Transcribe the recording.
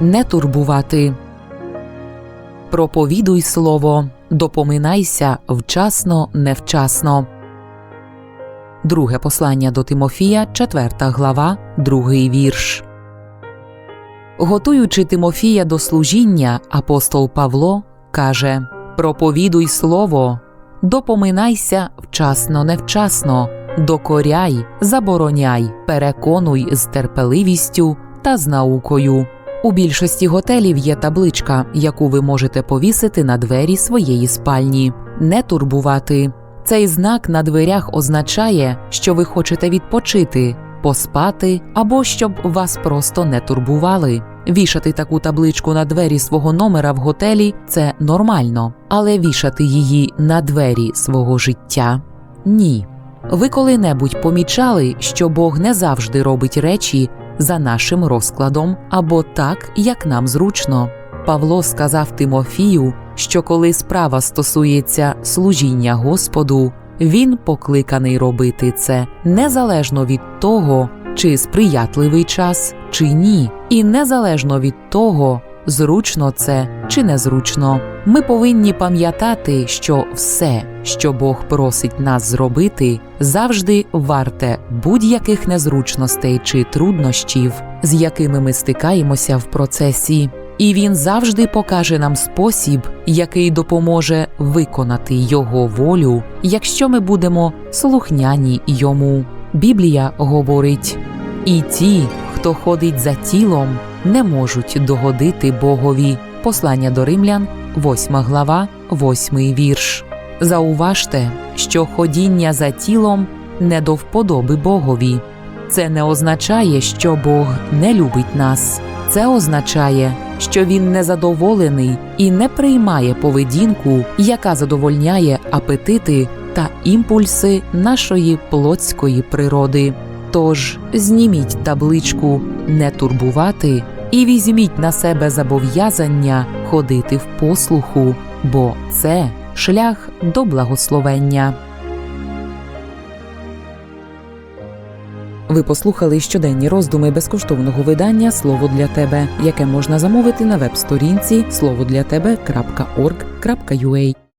не турбувати. Проповідуй слово, допоминайся вчасно, невчасно. Друге послання до Тимофія, 4 глава, другий вірш. Готуючи Тимофія до служіння, апостол Павло каже: Проповідуй слово, допоминайся вчасно, невчасно, докоряй, забороняй, переконуй з терпеливістю та з наукою. У більшості готелів є табличка, яку ви можете повісити на двері своєї спальні. Не турбувати. Цей знак на дверях означає, що ви хочете відпочити, поспати або щоб вас просто не турбували. Вішати таку табличку на двері свого номера в готелі це нормально, але вішати її на двері свого життя ні. Ви коли-небудь помічали, що Бог не завжди робить речі за нашим розкладом або так, як нам зручно. Павло сказав Тимофію, що коли справа стосується служіння Господу, він покликаний робити це незалежно від того, чи сприятливий час, чи ні, і незалежно від того, зручно це чи незручно. Ми повинні пам'ятати, що все, що Бог просить нас зробити, завжди варте будь-яких незручностей чи труднощів, з якими ми стикаємося в процесі. І він завжди покаже нам спосіб, який допоможе виконати його волю, якщо ми будемо слухняні йому. Біблія говорить: і ті, хто ходить за тілом, не можуть догодити Богові. Послання до римлян, 8 глава, 8 вірш. Зауважте, що ходіння за тілом не до вподоби Богові. Це не означає, що Бог не любить нас. Це означає, що він незадоволений і не приймає поведінку, яка задовольняє апетити та імпульси нашої плотської природи. Тож зніміть табличку не турбувати і візьміть на себе зобов'язання ходити в послуху, бо це шлях до благословення. Ви послухали щоденні роздуми безкоштовного видання Слово для тебе, яке можна замовити на веб-сторінці словодлятебе.org.ua